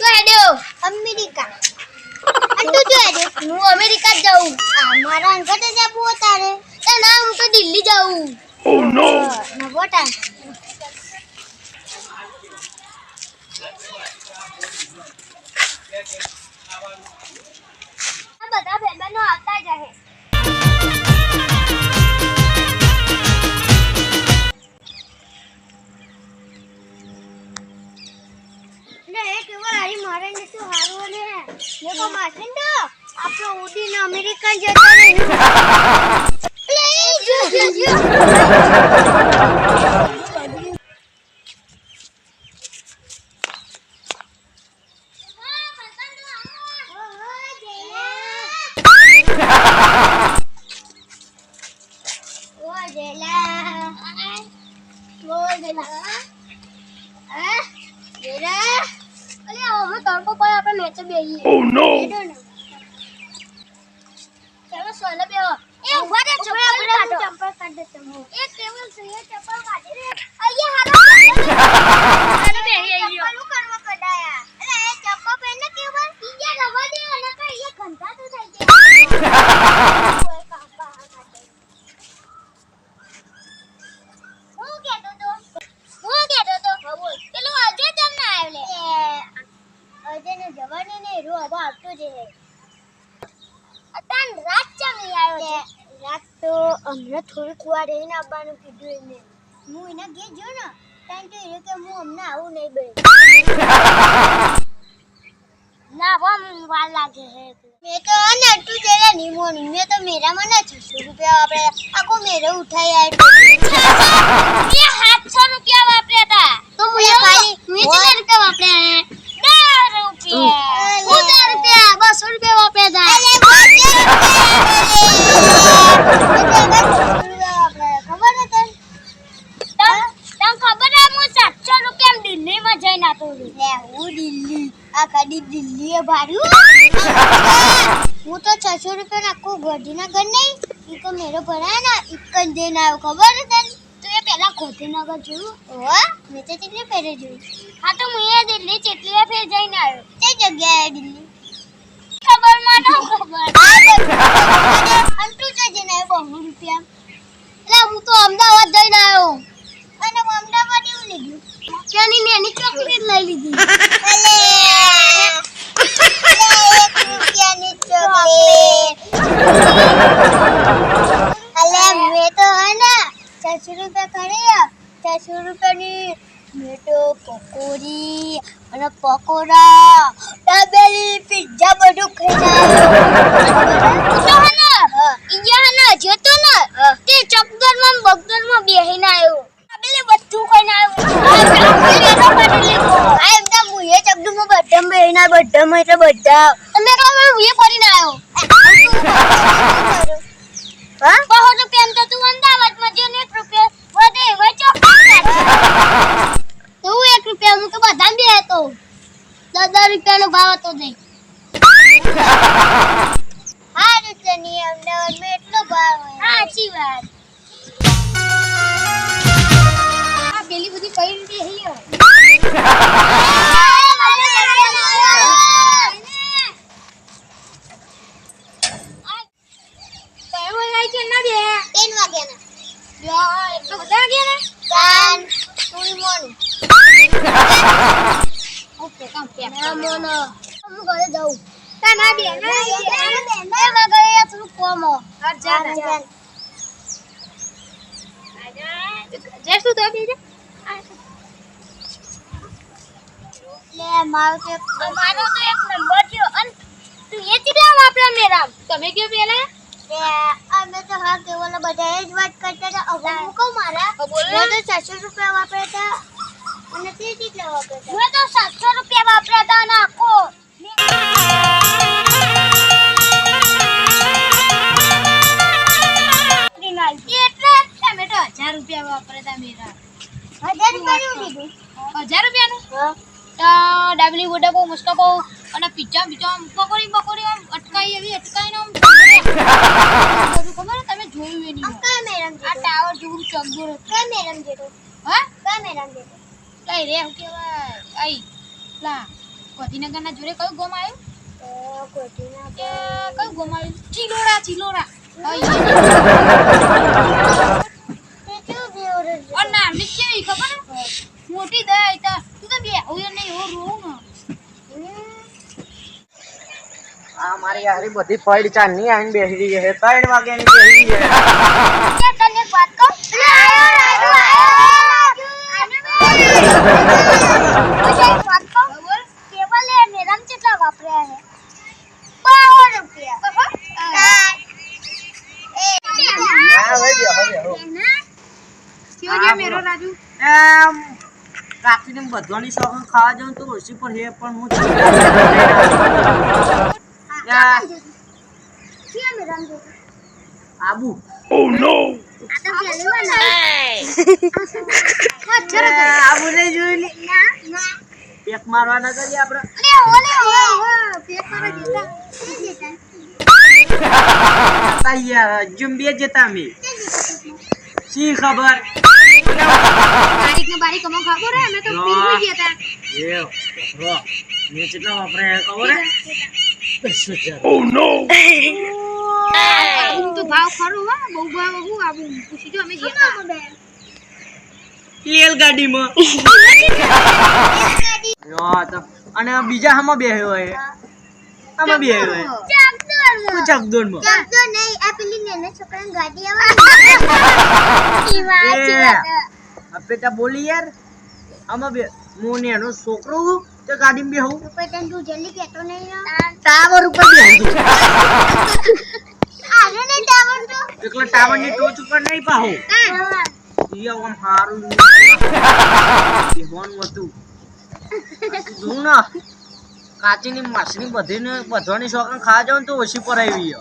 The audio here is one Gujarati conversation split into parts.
શું હેડ્યો અમેરિકા. અને તું હેડ્યો હું અમેરિકા જ જાઉં. મારા અંગત જ પહોંચાડે તારે ના હું તો દિલ્હી જાઉં. નવો ટાઈમ આ લે એક વાર આરી મારે ને તું હારું ને ને કો માસીન તો આપણો ઉડીને અમેરિકા જતો રહે લે જો જો જો ઓ Oh no! ચાલો સોલે બેહો. એ ઊભા રે ચપ્પલ કાઢો ચપ્પલ કાઢ દે તમે. એ કેવલ છે કાઢી રે અહીંયા હાલો ચાલો બેહી આઈયો ચપ્પલો કરવા કડાયા અરે એ ચપ્પલ પહેરને કેવું ઈજા રવા દે અને કઈ એ ઘંટા તો થઈ જાય ઓય કાપા હું કહેતો તો હું કહેતો તો બોલ પેલો અજય તમને આવ્યો લે એ અજયને જવાની ને રો હવે આવતો જ હે અતાન રાત ચમી આવ્યો છે તે રાત હમણાં થોડીક વાર રહીને આવવાનું કીધું એને હું એને ઘેર જો ને કારણ કે એ કે હું હમણાં આવું નહીં બે ના બમ વાર લાગે હે મેં તો ને તું જરા નિમોની મેં તો મેરામાં ના છસો રૂપિયા આપણે આખો મેરો ઉઠાઈ આવ્યો એ 700 રૂપિયા વાપર્યા હતા તો મને ખાલી મેં કેટલા રૂપિયા વાપર્યા હે 10 રૂપિયા અલે. હું 10 રૂપિયા 200 રૂપિયા વાપર્યા હતા ખબર ને તને તમ તમ ખબર હે હું 700 રૂપિયા આતો છું લે હું દિલ્હી. હું તો છસો રૂપિયા નહીં તો મેરો ભરાય ને જઈને આવ્યો ખબર ને તને? તું એ પહેલા ગોધીનગર જોયું. ઓવા મેં તો કેટલી ફેરે જોઈ. હા તો હું એ દિલ્હી ચેટલી ફેર જઈને આવ્યો. તે જગ્યાએ દિલ્હી? ખબરમાં ન ખબર. અને તું તો જઈને આવ્યો બહુ રૂપિયા. એટલે હું તો અમદાવાદ જઈને આવ્યો અને હું અમદાવાદ એવું લીધું ત્યાંની નેની ચોકલેટ લઈ લીધી અલે મેં તો હે ને છસો રૂપિયા ખરી છસો રૂપિયાની મેં તો પકોડી અને પકોડા દાબેલી પિઝા બધું ખાઈ જાય ઇન્ડિયા હે ને જતો ને તે ચકદરમાં ને બગદરમાં બેહીને આવ્યો પેલે બધું ખાઈને આવ્યો આ એમના મુએ ચકડુમાં બધા બેના બધા માં એટલે બધા તમે કહો હું એ ફરીને આવ્યો. હા? બહુ રૂપિયા તો તું અમદાવાદમાં જો ને રૂપિયા વધે વચો તું એક રૂપિયા હું તો બધા બે હતો દસ દસ રૂપિયાનો ભાવ હતો દે હા રૂપિયાની અમદાવાદમાં એટલો ભાવ હોય. સાચી વાત. પેલી બધી કઈ રીતે હૈયો? ત્રણ વાગ્યાના. એટલો બધા ગયા ને? ચાર મોનું ઓકે કામ પેક ના મોનો. હું ઘરે જાઉં. ના બે ના બે ના બે એ મગર થોડું કોમ જાન જે શું તો બીજે? લે મારો તે મારો તો એક નંબર થયો અને તું એ કેટલા વાપરા મેરા તમે કયો પેલા તે અમે તો હા કેવલ બધા જ વાત કરતા હતા હવે હું કહું મારા ને. મેં તો છસો રૂપિયા વાપર્યા હતા અને તે કેટલા વાપર્યા મેં તો સાતસો રૂપિયા વાપર્યા હતા અને આખો. હજાર રૂપિયા વાપર્યા મેરા. હજાર રૂપિયાનું હજાર તો ડાબલી ગોડા બહુ મસ્ત બહુ અને પીચા પિઝા આમ પકોડી પકોડી આમ અટકાઈ એવી અટકાઈને આમ બધું ખબર તમે જોયું એ નહીં આ કયા મેડમ આ જેવું ચગદુર કયા હા? કયા મેડમ જેટલું કઈ રે હું કેવા આઈ લા ગાંધીનગરના જોડે કયું ગોમ આવ્યું તો કયો ગોમ આવ્યું ખબર હે? મોટી દયા તા. તું તો બે આવું નહીં એવો રોવું ને. આ મારી હારી બધી ફાઈલ ચાલની આઈને બેસી રહી છે. વાગે ની બેસી વાપર્યા છે. એમ બધવાની શોખ ખાવા જાઉં તો ઓછી પણ હું આબુ આ તો પહેલી વાર આબુ. ના ના પેક મારવા ના કરીએ આપણે અરે ઓલે ઓલે પેટ મારા જેતા કે જેતા તાઈ જતા અમે શી ખબર તારીખ ને ખબર હે અમે તો ના. ગયા હતા એ વાપરો. કેટલા વાપર્યા ખબર હે. આબુ તો ભાવ ખરો હો બહુ ભાવ હું આબુ પૂછી જો અમે ગયા હતા. રેલગાડીમાં અને બીજા હામાં બેહ્યો હે આમાં બેહ્યો હે નહીં આ પેલી નાના છોકરાની ગાડી આવે ઈ વાત એ. છે વાત. આ પેટા બોલી યાર. આમાં બે હું ને એનો છોકરો હું તે ગાડીમાં બેહું? તને તું જલ્દી નહીં ટાવર ઉપર બેહું. તો. ની ટોચ ઉપર નહીં પાહો. ઈયો આમ હારું બેહવાનું હતું. જોઉં ને કાચીની માછલી બધીને બધવાની શોખન ખાવા જાવ તો ઓછી મજા આવી.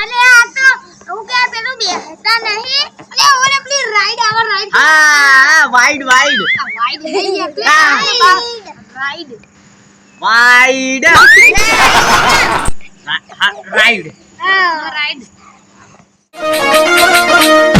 અરે આ તો હું કે પેલું બેસતા નહીં. અરે ઓર આપણી રાઈડ આવે રાઈડ હા હા વાઈડ વાઈડ વાઈડ નહીં એટલે ride wide ride ride Música